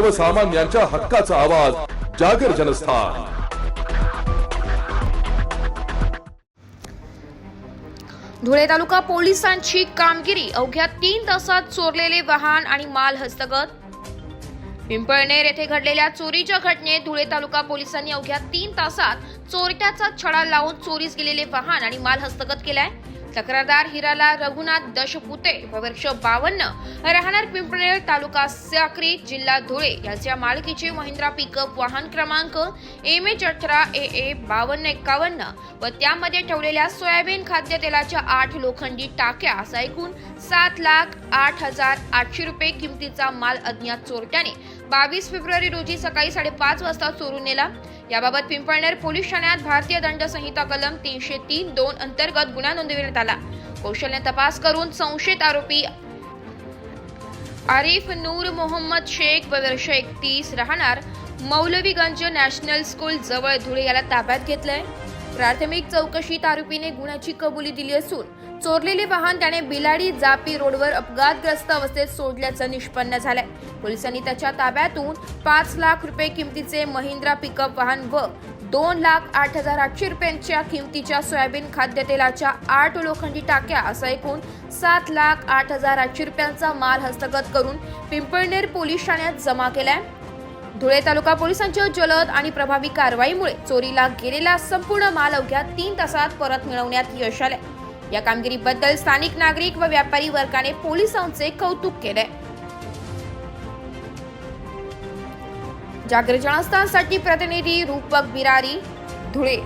सर्वसामान्यांच्या हक्काचा आवाज जागर जनस्थान. धुळे तालुका पोलिसांची कामगिरी. अवघ्या तीन तासात चोरलेले वाहन आणि माल हस्तगत. पिंपळनेर येथे घडलेल्या चोरीच्या घटनेत धुळे तालुका पोलिसांनी अवघ्या तीन तासात चोरट्याचा छडा लावून चोरीस गेलेले वाहन आणि माल हस्तगत केलाय. तक्रारदार हिराला रघुनाथ दशपुते वर्ष बावन्न राहणार पिंपळनेर तालुका साक्री जिल्हा धुळे याच्या मालकीचे महिंद्रा पिकअप वाहन क्रमांक एम एच अठरा ए ए बावन्न एक्कावन्न व त्यामध्ये ठेवलेल्या सोयाबीन खाद्यतेलाच्या आठ लोखंडी टाक्या असा एकूण सात लाख आठ हजार आठशे रुपये किमतीचा माल अज्ञात चोरट्याने बावीस फेब्रुवारी रोजी सकाळी साडेपाच वाजता चोरून नेला. याबाबत पिंपळनेर पोलीस ठाण्यात भारतीय दंड संहिता कलम तीनशे तीन दोन अंतर्गत गुन्हा नोंदविण्यात आला. कौशल्य तपास करून संशयित आरोपी आरिफ नूर मोहम्मद शेख वर्ष एकतीस राहणार मौलवीगंज नॅशनल स्कूल जवळ धुळे याला ताब्यात घेतलंय. प्राथमिक चौकशीत आरोपीने गुन्ह्याची कबुली दिली असून चोरलेले वाहन त्याने बिलाडी जापी रोडवर अपघातग्रस्त अवस्थेत सोडल्याचं निष्पन्न झालंय. पोलिसांनी त्याच्या ताब्यातून पाच लाख रुपये किमतीचे महिंद्रा पिकअप वाहन व दोन लाख आठ हजार आठशे रुपयांच्या किमतीच्या सोयाबीन खाद्यतेलाच्या आठ लोखंडी टाक्या असा एकूण सात लाख आठ हजार आठशे रुपयांचा माल हस्तगत करून पिंपळनेर पोलीस ठाण्यात जमा केलाय. धुळे तालुका पोलिसांच्या जलद आणि प्रभावी कारवाईमुळे चोरीला गेलेला संपूर्ण माल अवघ्या तीन तासात परत मिळवण्यात यश आले या कामगिरीबद्दल स्थानिक नागरिक व व्यापारी वर्गाने पोलिसांचे कौतुक केले जागर जनस्थानसाठी प्रतिनिधी रूपक बिरारी धुळे